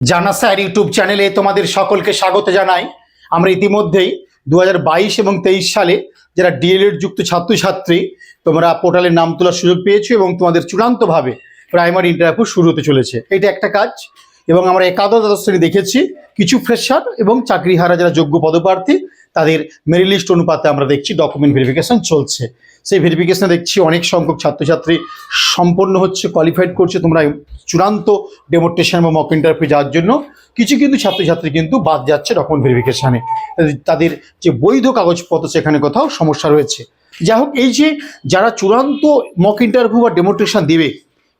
জানা sir, YouTube চ্যানেলে তোমাদের সকলকে স্বাগত জানাই। আমরা ইতিমধ্যেই দু হাজার বাইশ এবং তেইশ সালে যারা ডিএলএড যুক্ত ছাত্রছাত্রী, তোমরা পোর্টালে নাম তোলার সুযোগ পেয়েছ এবং তোমাদের চূড়ান্তভাবে প্রাইমারি ইন্টারভিউ শুরু হতে চলেছে। এটা একটা কাজ এবং আমরা একাদশ দ্বাদশ শ্রেণি দেখেছি। কিছু ফ্রেশার এবং চাকরিহারা যারা যোগ্য পদপ্রার্থী তাদের মেরিট লিস্ট অনুপাতে আমরা দেখছি ডকুমেন্ট ভেরিফিকেশন চলছে। সেই ভেরিফিকেশনে দেখছি অনেক সংখ্যক ছাত্রছাত্রী সম্পন্ন হচ্ছে কোয়ালিফাইড করছে, তোমরা চূড়ান্ত ডেমোস্ট্রেশন বা মক ইন্টারভিউ যাওয়ার জন্য। কিছু কিন্তু ছাত্রছাত্রী কিন্তু বাদ যাচ্ছে ডকুমেন্ট ভেরিফিকেশানে তাদের যে বৈধ কাগজপত্র সেখানে কোথাও সমস্যা রয়েছে। যাই হোক, এই যে যারা চূড়ান্ত মক ইন্টারভিউ বা ডেমোস্ট্রেশন দেবে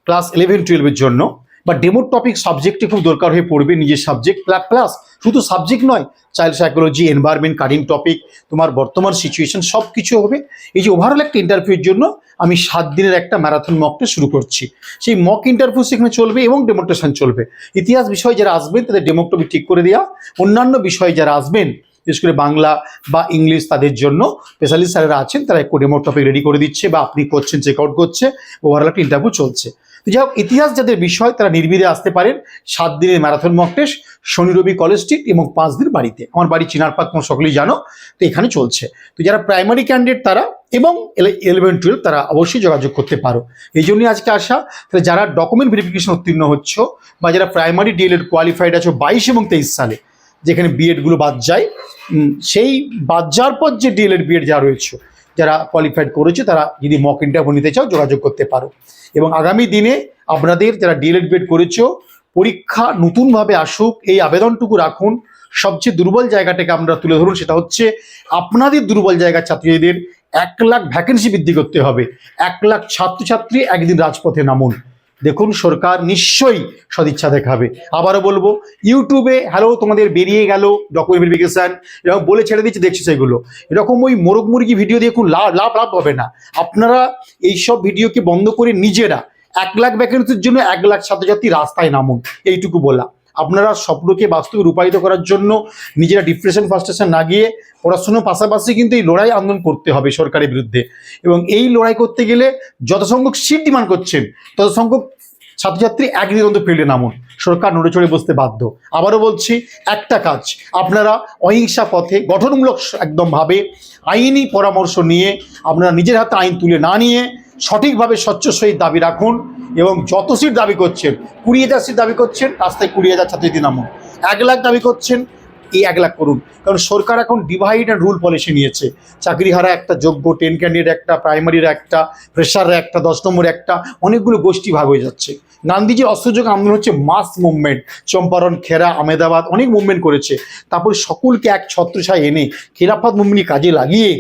ক্লাস ইলেভেন টুয়েলভের জন্য বা ডেমো টপিক সাবজেক্টে খুব দরকার হয়ে পড়বে নিজের সাবজেক্ট প্লাস শুধু সাবজেক্ট নয় child psychology environment caring topic তোমার বর্তমান সিচুয়েশন সব কিছু হবে। এই যে ওভারঅল একটা ইন্টারভিউর জন্য আমি সাত দিনের একটা ম্যারাথন মকটা শুরু করছি। সেই মক ইন্টারভিউ সেখানে চলবে এবং ডেমোস্ট্রেশন চলবে। ইতিহাস বিষয় যারা আসবেন, তাদের ডেমো টপিক ঠিক করে দেওয়া অন্যান্য বিষয়ে যারা আসবেন, বিশেষ করে বাংলা বা ইংলিশ তাদের জন্য স্পেশালিস্ট স্যারেরা আছেন, তারা একটু ডেমো টপিক রেডি করে দিচ্ছে বা আপনি করছেন চেক আউট করছে ওভারঅল একটা ইন্টারভিউ চলছে। যাই হোক ইতিহাস যাদের বিষয়, তারা নির্বিধে আসতে পারেন সাত দিনের ম্যারাথন মক টেস্ট শনি, রবি কলেজ স্ট্রিট এবং পাঁচ দিন বাড়িতে। আমার বাড়ি চিনার পাক তোমরা সকলেই জানো, তো এখানে চলছে। তো যারা প্রাইমারি ক্যান্ডিডেট তারা এবং ইলেভেন টুয়েলভ তারা অবশ্যই যোগাযোগ করতে পারো। এই জন্যই আজকে আসা। তাহলে যারা ডকুমেন্ট ভেরিফিকেশন উত্তীর্ণ হচ্ছ বা যারা প্রাইমারি ডিএলএড কোয়ালিফাইড আছো বাইশ এবং তেইশ সালে, যেখানে বিএডগুলো বাদ যায় সেই বাদ যাওয়ার পর যে ডিএলএড বিএড যা রয়েছে যারা কোয়ালিফাইড করেছে, তারা যদি মক ইন্টারভিউ নিতে চাও, যোগাযোগ করতে পারো। এবং আগামী দিনে আপনাদের যারা ডিএলএড বেড করেছ, পরীক্ষা নতুনভাবে আসুক, এই আবেদনটুকু রাখুন। সবচেয়ে দুর্বল জায়গাটাকে আমরা তুলে ধরুন, সেটা হচ্ছে আপনাদের দুর্বল জায়গার ছাত্রীদের এক লাখ ভ্যাকেন্সি বৃদ্ধি করতে হবে। এক লাখ ছাত্রছাত্রী একদিন রাজপথে নামুন। দেখুন, সরকার নিশ্চয়ই সদিচ্ছা দেখাবে। আবারও বলব, ইউটিউবে হ্যালো তোমাদের বেরিয়ে গেল ডকুমেন্ট ভেরিফিকেশন এরকম বলে ছেড়ে দিচ্ছে, দেখছি সেগুলো। এরকম ওই মোরগ মুরগি ভিডিও দিয়ে কোনো লাভ লাভ লাভ হবে না। আপনারা এইসব ভিডিওকে বন্ধ করে নিজেরা এক লাখ ভ্যাকেন্সির জন্য এক লাখ ছাত্রছাত্রী রাস্তায় নামুন, এইটুকু বলা। আপনারা স্বপ্নকে বাস্তবে রূপায়িত করার জন্য নিজেরা ডিপ্রেশন ফার্স্টেশন না গিয়ে পড়াশুনোর পাশাপাশি কিন্তু এই লড়াই আন্দোলন করতে হবে সরকারের বিরুদ্ধে। এবং এই লড়াই করতে গেলে যত সংখ্যক সিট ডিমান্ড করছেন তত সংখ্যক ছাত্রছাত্রী একদিন অন্তত ফিল্ডে নামুন সরকার নড়ে চড়ে বসতে বাধ্য। আবারও বলছি, একটা কাজ, আপনারা অহিংসা পথে, গঠনমূলক একদম ভাবে আইনি পরামর্শ নিয়ে আপনারা নিজের হাতে আইন তুলে না নিয়ে সঠিকভাবে স্বচ্ছ সহিত দাবি রাখুন। এবং যত সিট দাবি করছেন, কুড়ি হাজার সিট দাবি করছেন, রাস্তায় কুড়ি হাজার ছাত্রী নামুন। এক লাখ দাবি করছেন, এই এক লাখ করুন। কারণ সরকার এখন ডিভাইড অ্যান্ড রুল পলিসি নিয়েছে। চাকরি হারা একটা, যোগ্য টেন ক্যান্ডিডেট একটা প্রাইমারির একটা ফ্রেশাররা একটা, দশ নম্বর একটা, অনেকগুলো গোষ্ঠী ভাগ হয়ে যাচ্ছে। গান্ধীজির অসহযোগ আন্দোলন হচ্ছে মাস মুভমেন্ট। চম্পারণ, খেরা, আমেদাবাদ অনেক মুভমেন্ট করেছে। তারপর সকলকে এক ছত্রছায় এনে খেলাফত মুভমেন্ট কাজে লাগিয়ে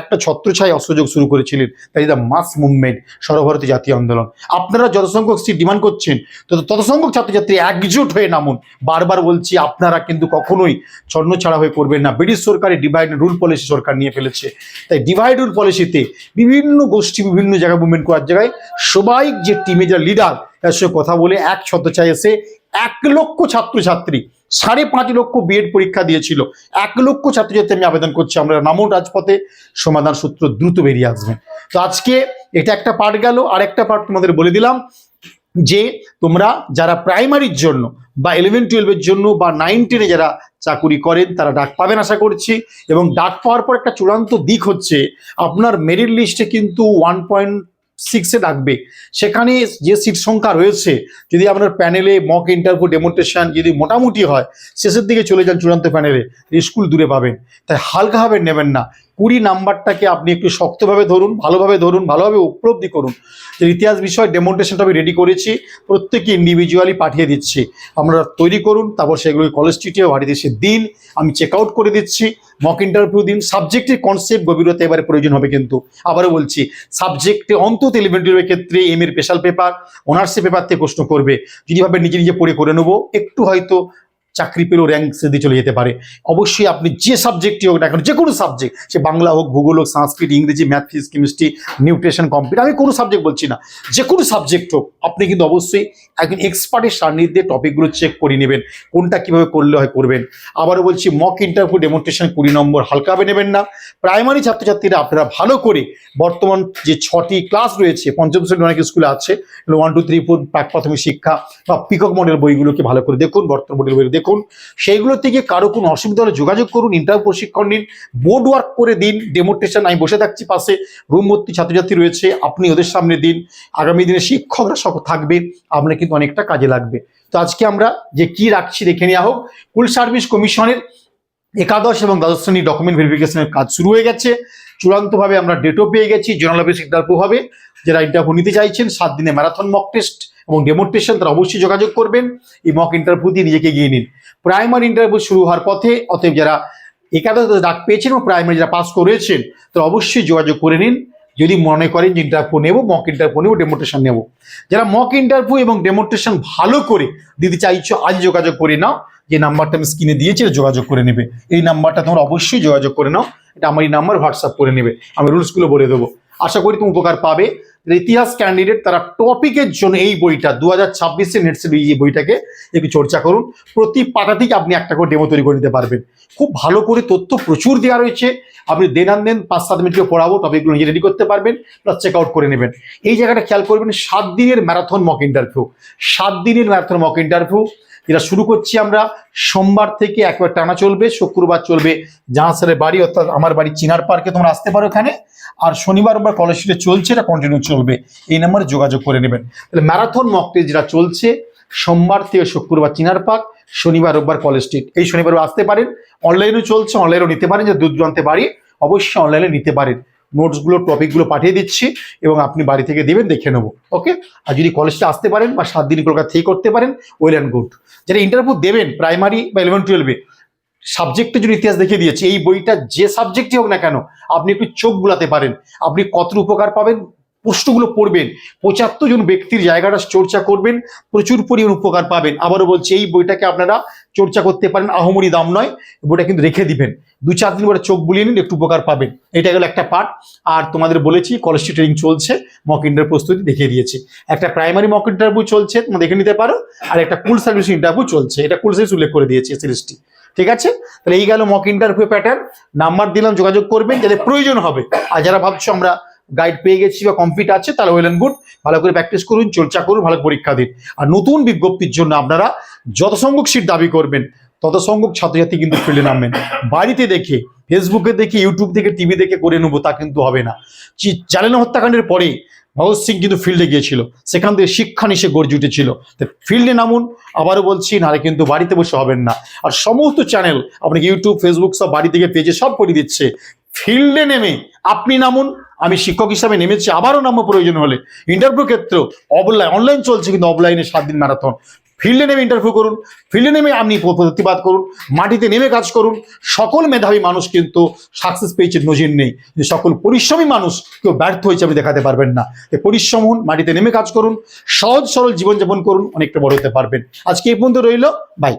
একটা ছত্রছায় অসহযোগ শুরু করেছিলেন। তাই দ্য মাস মুভমেন্ট, সর্বভারতীয় জাতীয় আন্দোলন। আপনারা যত সংখ্যক সিট ডিমান্ড করছেন, তত তত সংখ্যক ছাত্রছাত্রী একজোট হয়ে নামুন। বারবার বলছি, আপনারা কিন্তু কখনোই ছন্ন ছাড়া হয়ে করবেন না। ব্রিটিশ সরকারের ডিভাইড রুল পলিসি সরকার নিয়ে ফেলেছে। তাই ডিভাইড রুল পলিসিতে বিভিন্ন গোষ্ঠী বিভিন্ন জায়গায় মুভমেন্ট করার জায়গায় সবাই যে টিমে যা লিডার তার সঙ্গে কথা বলে এক ছত্রছায় এসে এক লক্ষ ছাত্রছাত্রী, সাড়ে পাঁচ লক্ষ বিএড পরীক্ষা দিয়েছিল। এক লক্ষ ছাত্রছাত্রী আমি আবেদন করছি, আমরা নামো রাজপথে, সমাধান সূত্র দ্রুত বেরিয়ে আসবেন তো আজকে এটা একটা পার্ট গেল আর একটা পার্ট তোমাদের বলে দিলাম যে তোমরা যারা প্রাইমারির জন্য বা ইলেভেন টুয়েলভের জন্য বা নাইন টেনে যারা চাকুরি করেন, তারা ডাক পাবেন আশা করছি। এবং ডাক পাওয়ার পর একটা চূড়ান্ত দিক হচ্ছে, আপনার মেরিট লিস্টে কিন্তু ওয়ান পয়েন্ট সিক্সে ডাকবে সেখানে যে সিট সংখ্যা রয়েছে, যদি আপনার প্যানেলে মক ইন্টারভিউ ডেমনস্ট্রেশন যদি মোটামুটি হয়, শেষের দিকে চলে যান চূড়ান্ত প্যানেলে স্কুল দূরে পাবেন। তাই হালকাভাবে নেবেন না। কুড়ি নাম্বারটাকে আপনি একটু শক্তভাবে ধরুন, ভালোভাবে ধরুন, ভালোভাবে উপলব্ধি করুন। যে ইতিহাস বিষয় ডেমনস্ট্রেশনটা আমি রেডি করেছি প্রত্যেকে ইন্ডিভিজুয়ালি পাঠিয়ে দিচ্ছি। আপনারা তৈরি করুন, তারপর সেগুলো কলেজ স্ট্রিটে বাড়িতে এসে দিন, আমি চেক আউট করে দিচ্ছি মক ইন্টারভিউ দিন। সাবজেক্টের কনসেপ্ট গভীরতা এবারে প্রয়োজন হবে কিন্তু। আবারও বলছি সাবজেক্টে অন্তত টুয়েলভের ক্ষেত্রে এম এর স্পেশাল পেপার অনার্সের পেপার থেকে প্রশ্ন করবে। যদি ভাবে নিজে নিজে পড়ে করে নেব, একটু হয়তো চাকরি পেলেও র্যাঙ্ক দিয়ে চলে যেতে পারে। অবশ্যই আপনি যে সাবজেক্টই হোক না কেন, যে কোনো সাবজেক্ট সে বাংলা হোক, ভূগোল হোক, সংস্কৃত, ইংরেজি math physics chemistry nutrition computer আমি কোনো সাবজেক্ট বলছি না। যে কোনো সাবজেক্ট হোক, আপনি কিন্তু অবশ্যই একজন এক্সপার্টের সান্নিধ্যে টপিকগুলো চেক করে নেবেন, কোনটা কীভাবে করলে হয় করবেন। আবারও বলছি মক ইন্টারভিউ ডেমনস্ট্রেশন কুড়ি নম্বর হালকাভাবে নেবেন না। প্রাইমারি ছাত্রছাত্রীরা আপনারা ভালো করে বর্তমান যে ছটি ক্লাস রয়েছে, পঞ্চম শ্রেণি অনেক স্কুলে আছে ওয়ান টু থ্রি ফোর প্রাক প্রাথমিক শিক্ষা বা পিকক মডেল বইগুলোকে ভালো করে দেখুন, বর্তমান মডেল বই দেখুন, সেইগুলো থেকে কারও কোনো অসুবিধা হলে যোগাযোগ করুন ইন্টারভিউ প্রশিক্ষণ নিন বোর্ড ওয়ার্ক করে দিন ডেমোস্ট্রেশন আমি বসে থাকছি পাশে রুম ভর্তি ছাত্রছাত্রী রয়েছে, আপনি ওদের সামনে দিন, আগামী দিনে শিক্ষকরা সব থাকবে, আপনার কিন্তু অনেকটা কাজে লাগবে। তো আজকে আমরা যে কি রাখছি দেখে নেওয়া হোক কুল সার্ভিস কমিশনের একাদশ এবং দ্বাদশ শ্রেণি ডকুমেন্ট ভেরিফিকেশনের কাজ শুরু হয়ে গেছে। চূড়ান্তভাবে আমরা ডেটও পেয়ে গেছি জেনারেল অফিস ইন্টারভিউ হবে, যারা ইন্টারভিউ নিতে চাইছেন, সাত দিনে ম্যারাথন মক টেস্ট এবং ডেমোস্ট্রেশন তারা অবশ্যই যোগাযোগ করবেন, এই মক ইন্টারভিউ দিয়ে নিজেকে গিয়ে নিন। প্রাইমারি ইন্টারভিউ শুরু হওয়ার পথে অতএব যারা একাদশ ডাক পেয়েছেন এবং প্রাইমারি যারা পাস করেছেন, তারা অবশ্যই যোগাযোগ করে নিন। যদি মনে করেন যে ইন্টারভিউ নেব মক ইন্টারভিউ নেব ডেমোস্ট্রেশন নেব। যারা মক ইন্টারভিউ এবং ডেমোস্ট্রেশন ভালো করে দিতে চাইছো, আজ যোগাযোগ করে নাও। যে নাম্বারটা আমি স্ক্রিনে দিয়েছি যোগাযোগ করে নেবে। এই নাম্বারটা তোমরা অবশ্যই যোগাযোগ করে নাও। এটা আমার এই নাম্বার হোয়াটসঅ্যাপ করে নেবে। আমি রুলসগুলো বলে দেবো। আশা করি তুমি উপকার পাবে। ইতিহাস ক্যান্ডিডেট তারা টপিকের জন্য এই বইটা দু হাজার ছাব্বিশে নেটসেল এই বইটাকে একটু চর্চা করুন। প্রতি পাতা থেকে আপনি একটা করে ডেমো তৈরি করে নিতে পারবেন। খুব ভালো করে তথ্য প্রচুর দেওয়া রয়েছে। আপনি দেন আন দেন পাঁচ সাত মিনিটে পড়াবো টপিকগুলো নিজে রেডি করতে পারবেন প্লাস চেক আউট করে নেবেন। এই জায়গাটা খেয়াল করবেন, সাত দিনের ম্যারাথন মক ইন্টারভিউ সাত দিনের ম্যারাথন মক ইন্টারভিউ যেটা শুরু করছি আমরা সোমবার থেকে একবার টানা চলবে, শুক্রবার চলবে জাহাসারের বাড়ি, অর্থাৎ আমার বাড়ি চিনার পার্কে তোমরা আসতে পারো এখানে। আর শনিবার বা কলেজ চলছে, এটা কন্টিনিউ চলবে। এই নাম্বারে যোগাযোগ করে নেবেন। তাহলে ম্যারাথন মক টেস্ট যেটা চলছে, সোমবার থেকে শুক্রবার চিনার পার্ক, শনিবার, রোববার কলেজ স্ট্রিট এই শনিবারও আসতে পারেন। অনলাইনেও চলছে অনলাইনেও নিতে পারেন, যে দূর দূরান্তে বাড়ি, অবশ্যই অনলাইনে নিতে পারেন। নোটসগুলো, টপিকগুলো পাঠিয়ে দিচ্ছি এবং আপনি বাড়ি থেকে দেবেন, দেখে নেব। ওকে? আর যদি কলেজটা আসতে পারেন বা সাত দিন কলকাতা থেকে করতে পারেন ওয়েল অ্যান্ড গুড যারা ইন্টারভিউ দেবেন প্রাইমারি বা ইলেভেন টুয়েলভে সাবজেক্টে যদি ইতিহাস দেখে দিয়েছে। এই বইটা যে সাবজেক্টই হোক না কেন, আপনি একটু চোখ বুলাতে পারেন। আপনি কত উপকার পাবেন, প্রশ্নগুলো পড়বেন। পঁচাত্তর জন ব্যক্তির জায়গাটা চর্চা করবেন, প্রচুর পরিমাণ উপকার পাবেন। আবারও বলছি, এই বইটাকে আপনারা চর্চা করতে পারেন, আহমরি দাম নয় বইটা কিন্তু রেখে দিবেন। দু চার দিন পরে চোখ বুলিয়ে নিন, একটু উপকার পাবেন। এটা গেল একটা পার্ট আর তোমাদের বলেছি কলেজ ট্রেনিং চলছে মক ইন্টার প্রস্তুতি দেখিয়ে দিয়েছে। একটা প্রাইমারি মক ইন্টারভিউ চলছে, তোমরা দেখে নিতে পারো, আর একটা কুল সার্ভিস ইন্টারভিউ চলছে। এটা কুল সার্ভিস উল্লেখ করে দিয়েছে সিরিজটি ঠিক আছে? তাহলে এই গেল মক ইন্টারভিউ প্যাটার্ন নাম্বার দিলাম, যোগাযোগ করবেন যাদের প্রয়োজন হবে। আর যারা ভাবছ আমরা গাইড পেয়ে গেছি বা কমপ্লিট আছে, তাহলে ওয়েল অ্যান্ড গুড ভালো করে প্র্যাকটিস করুন, চর্চা করুন, ভালো পরীক্ষা দিন। আর নতুন বিজ্ঞপ্তির জন্য আপনারা যত সংখ্যক সিট দাবি করবেন, তত সংখ্যক ছাত্রছাত্রী কিন্তু ফিল্ডে নামবেন। বাড়িতে দেখে ফেসবুকে দেখে ইউটিউব থেকে টিভি দেখে করে নেব, তা কিন্তু হবে না। চি- জালেনা হত্যাকাণ্ডের পরে ভগৎ সিং কিন্তু ফিল্ডে গিয়েছিল। সেখান থেকে শিক্ষা নিশে গর্জে উঠেছিল। তো ফিল্ডে নামুন, আবারও বলছি নাহলে কিন্তু বাড়িতে বসে হবেন না। আর সমস্ত চ্যানেল, আপনাকে ইউটিউব ফেসবুক সব বাড়ি থেকে পেজে সব করে দিচ্ছে। ফিল্ডে নেমে আপনি নামুন, আমি শিক্ষক হিসাবে নেমেছি, আবারও নামবো প্রয়োজন হলে। ইন্টারভিউ ক্ষেত্রেও অফলাইন অনলাইন চলছে কিন্তু অফলাইনে সাত দিন ম্যারাথন ফিল্ডে নেমে ইন্টারভিউ করুন, ফিল্ডে নেমে আপনি প্রতিবাদ করুন, মাটিতে নেমে কাজ করুন। সকল মেধাবী মানুষ কিন্তু সাকসেস পেয়েছে, নজির নেই। যে সকল পরিশ্রমী মানুষ কেউ ব্যর্থ হয়েছে আপনি দেখাতে পারবেন না। পরিশ্রম হন, মাটিতে নেমে কাজ করুন, সহজ সরল জীবনযাপন করুন, অনেকটা বড় হতে পারবেন। আজকে এই পর্যন্ত রইল বাই